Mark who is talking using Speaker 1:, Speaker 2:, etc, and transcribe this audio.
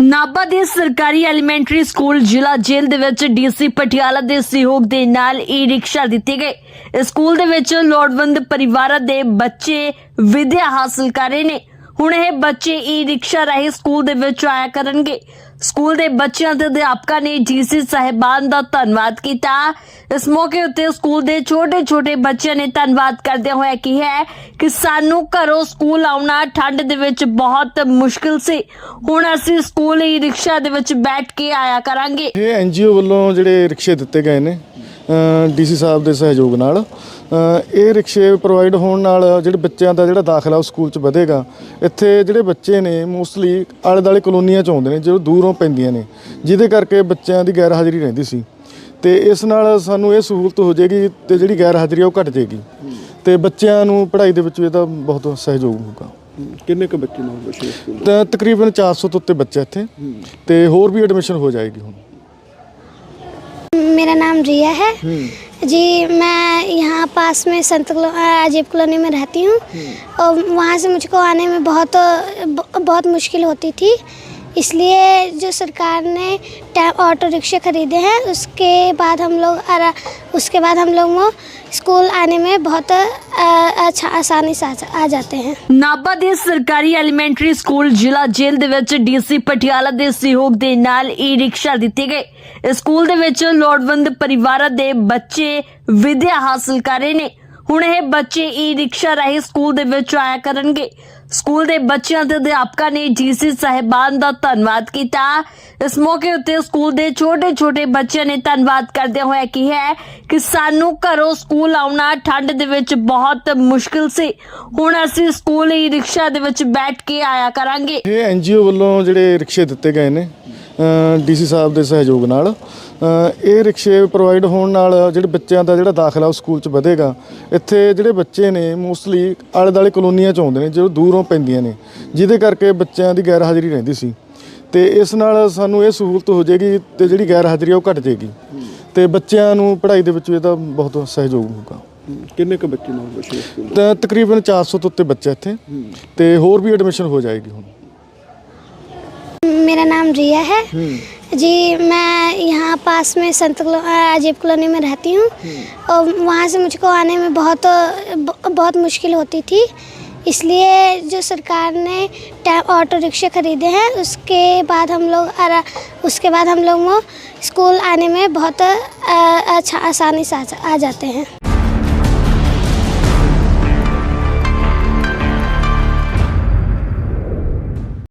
Speaker 1: ਨਾਭਾ ਦੇ ਸਰਕਾਰੀ elementary school ਜ਼ਿਲ੍ਹਾ ਜੇਲ੍ਹ ਦੇ ਵਿੱਚ ਡੀਸੀ ਪਟਿਆਲਾ ਦੇ ਸਹਿਯੋਗ ਦੇ ਨਾਲ ਈ ਰਿਕਸ਼ਾ ਦਿੱਤੇ ਗਏ। ਸਕੂਲ ਦੇ ਵਿੱਚ ਲੋੜਵੰਦ ਪਰਿਵਾਰਾਂ ਦੇ ਬੱਚੇ ਵਿਦਿਆ ਹਾਸਲ ਕਰ ਰਹੇ ਨੇ। ਹੁਣ ਇਹ ਬੱਚੇ ਈ ਰਿਕਸ਼ਾ ਰਾਹੀਂ ਸਕੂਲ ਦੇ ਵਿੱਚ ਆਇਆ ਕਰਨਗੇ। ਸਕੂਲ ਦੇ ਬੱਚਿਆਂ ਤੇ ਅਧਿਆਪਕਾਂ ਨੇ ਡੀਸੀ ਸਾਹਿਬਾਨ ਦਾ ਧੰਨਵਾਦ ਕੀਤਾ। ਇਸ ਮੌਕੇ ਉੱਤੇ ਸਕੂਲ ਦੇ ਛੋਟੇ-ਛੋਟੇ ਬੱਚਿਆਂ ਨੇ ਧੰਨਵਾਦ ਕਰਦਿਆਂ ਹੋਇਆ ਕਿਹਾ ਕਿ ਸਾਨੂੰ ਘਰੋਂ ਸਕੂਲ ਆਉਣਾ ਠੰਡ ਦੇ ਵਿੱਚ ਬਹੁਤ ਮੁਸ਼ਕਿਲ ਸੀ। ਹੁਣ ਅਸੀਂ ਸਕੂਲ ਈ ਰਿਕਸ਼ਾ ਦੇ ਵਿੱਚ ਬੈਠ ਕੇ ਆਇਆ ਕਰਾਂਗੇ।
Speaker 2: ਇਹ ਐਨਜੀਓ ਵੱਲੋਂ ਜਿਹੜੇ ਰਿਕਸ਼ੇ ਦਿੱਤੇ ਗਏ ਨੇ ਡੀਸੀ ਸਾਹਿਬ ਦੇ ਸਹਿਯੋਗ ਨਾਲ ਇਹ ਰਿਕਸ਼ੇ ਪ੍ਰੋਵਾਈਡ ਹੋਣ ਨਾਲ ਜਿਹੜੇ ਬੱਚਿਆਂ ਦਾ ਜਿਹੜਾ ਦਾਖਲਾ ਉਹ ਸਕੂਲ 'ਚ ਵਧੇਗਾ। ਇੱਥੇ ਜਿਹੜੇ ਬੱਚੇ ਨੇ ਮੋਸਟਲੀ ਆਲੇ ਦਾਲੇ ਕਲੋਨੀਆਂ 'ਚ ਆਉਂਦੇ ਨੇ ਜੋ ਦੂਰੋਂ ਪੈਂਦੀਆਂ ਨੇ ਜਿਹਦੇ ਕਰਕੇ ਬੱਚਿਆਂ ਦੀ ਗੈਰ ਹਾਜ਼ਰੀ ਰਹਿੰਦੀ ਸੀ। ਤੇ ਇਸ ਨਾਲ ਸਾਨੂੰ ਇਹ ਸਹੂਲਤ ਹੋ ਜਾਏਗੀ ਤੇ ਜਿਹੜੀ ਗੈਰ ਹਾਜ਼ਰੀ ਆ ਉਹ ਘਟ ਜਾਏਗੀ। ਤੇ ਬੱਚਿਆਂ ਨੂੰ ਪੜ੍ਹਾਈ ਦੇ ਵਿੱਚ ਇਹਦਾ ਬਹੁਤ ਸਹਿਯੋਗ ਹੋਊਗਾ।
Speaker 3: ਕਿੰਨੇ ਕੁ ਬੱਚੇ ਨੇ ਵਿਸ਼ੇਸ਼ ਸਕੂਲ
Speaker 2: ਤਾਂ ਤਕਰੀਬਨ 400 ਤੋਂ ਉੱਤੇ ਬੱਚੇ ਇੱਥੇ। ਤੇ ਹੋਰ ਵੀ ਐਡਮਿਸ਼ਨ ਹੋ ਜਾਏਗੀ ਹੁਣ।
Speaker 4: मेरा नाम रिया है। जी मैं यहाँ पास में संत अजीब कॉलोनी में रहती हूँ। और वहाँ से मुझको आने में बहुत बहुत मुश्किल होती थी। इसलिए जो सरकार ने टा- ऑटो रिक्शे खरीदे हैं उसके बाद हम लोग आरा- उसके बाद हम लोग वो स्कूल आने में बहुत अ, अच्छा आसानी से आ, आ जाते हैं
Speaker 1: ਨਾਭਾ ਦੇ ਸਰਕਾਰੀ ਐਲੀਮੈਂਟਰੀ ਸਕੂਲ ਜ਼ਿਲ੍ਹਾ ਜੇਲ੍ਹ ਦੇ ਵਿੱਚ ਡੀਸੀ ਪਟਿਆਲਾ ਦੇ ਸਹਿਯੋਗ ਦੇ ਨਾਲ ਈ ਰਿਕਸ਼ਾ ਦਿੱਤੇ ਗਏ ਇਸ ਸਕੂਲ ਦੇ ਵਿੱਚ ਲੋੜਵੰਦ ਪਰਿਵਾਰਾਂ ਦੇ ਬੱਚੇ ਵਿਦਿਆ ਹਾਸਲ ਕਰ ਰਹੇ ਨੇ ਹੁਣ ਇਹ ਬੱਚੇ ਈ ਰਿਕਸ਼ਾ ਰਾਹੀਂ ਸਕੂਲ ਦੇ ਵਿੱਚ ਆਇਆ ਕਰਨਗੇ ਸਕੂਲ ਦੇ ਬੱਚਿਆਂ ਤੇ ਅਧਿਆਪਕਾਂ ਨੇ ਡੀਸੀ ਸਾਹਿਬਾਨ ਦਾ ਧੰਨਵਾਦ ਕੀਤਾ। ਇਸ ਮੌਕੇ ਉੱਤੇ ਸਕੂਲ ਦੇ ਛੋਟੇ-ਛੋਟੇ ਬੱਚਿਆਂ ਨੇ ਧੰਨਵਾਦ ਕਰਦਿਆਂ ਹੋਇਆ ਕਿਹਾ ਕਿ ਸਾਨੂੰ ਘਰੋਂ ਸਕੂਲ ਆਉਣਾ ਠੰਡ ਦੇ ਵਿੱਚ ਬਹੁਤ ਮੁਸ਼ਕਿਲ ਸੀ। ਹੁਣ ਅਸੀਂ ਸਕੂਲ ਹੀ ਰਿਕਸ਼ਾ ਦੇ ਵਿੱਚ ਬੈਠ ਕੇ ਆਇਆ ਕਰਾਂਗੇ।
Speaker 2: ਇਹ ਐਨਜੀਓ ਵੱਲੋਂ ਜਿਹੜੇ ਰਿਕਸ਼ੇ ਦਿੱਤੇ ਗਏ ਨੇ ਡੀਸੀ ਸਾਹਿਬ ਦੇ ਸਹਿਯੋਗ ਨਾਲ। ਇਹ ਰਿਕਸ਼ੇ ਪ੍ਰੋਵਾਈਡ ਹੋਣ ਨਾਲ ਜਿਹੜੇ ਬੱਚਿਆਂ ਦਾ ਜਿਹੜਾ ਦਾਖਲਾ ਉਹ ਸਕੂਲ 'ਚ ਵਧੇਗਾ। ਇੱਥੇ ਜਿਹੜੇ ਬੱਚੇ ਨੇ ਮੋਸਟਲੀ ਆਲੇ ਦਾਲੇ ਕਲੋਨੀਆਂ 'ਚ ਆਉਂਦੇ ਨੇ ਜੋ ਦੂਰੋਂ ਪੈਂਦੀਆਂ ਨੇ ਜਿਹਦੇ ਕਰਕੇ ਬੱਚਿਆਂ ਦੀ ਗੈਰ ਹਾਜ਼ਰੀ ਰਹਿੰਦੀ ਸੀ। ਤੇ ਇਸ ਨਾਲ ਸਾਨੂੰ ਇਹ ਸਹੂਲਤ ਹੋ ਜਾਏਗੀ ਤੇ ਜਿਹੜੀ ਗੈਰ ਹਾਜ਼ਰੀ ਉਹ ਘਟ ਜਾਏਗੀ। ਤੇ ਬੱਚਿਆਂ ਨੂੰ ਪੜ੍ਹਾਈ ਦੇ ਵਿੱਚ ਇਹਦਾ ਬਹੁਤ ਸਹਿਯੋਗ ਹੋਊਗਾ।
Speaker 3: ਕਿੰਨੇ ਕੁ ਬੱਚੇ ਨੇ ਵਿਸ਼ੇਸ਼ ਸਕੂਲ
Speaker 2: ਤਾਂ ਤਕਰੀਬਨ 400 ਤੋਂ ਉੱਤੇ ਬੱਚੇ ਇੱਥੇ। ਤੇ ਹੋਰ ਵੀ ਐਡਮਿਸ਼ਨ ਹੋ ਜਾਏਗੀ ਹੁਣ।
Speaker 4: मेरा नाम रिया है। जी मैं यहाँ पास में संत अजीब कॉलोनी में रहती हूँ। और वहाँ से मुझको आने में बहुत बहुत मुश्किल होती थी। इसलिए जो सरकार ने ऑटो रिक्शे खरीदे हैं उसके बाद हम लोग उसके बाद हम लोग वो स्कूल आने में बहुत अच्छा आसानी से आ जाते हैं।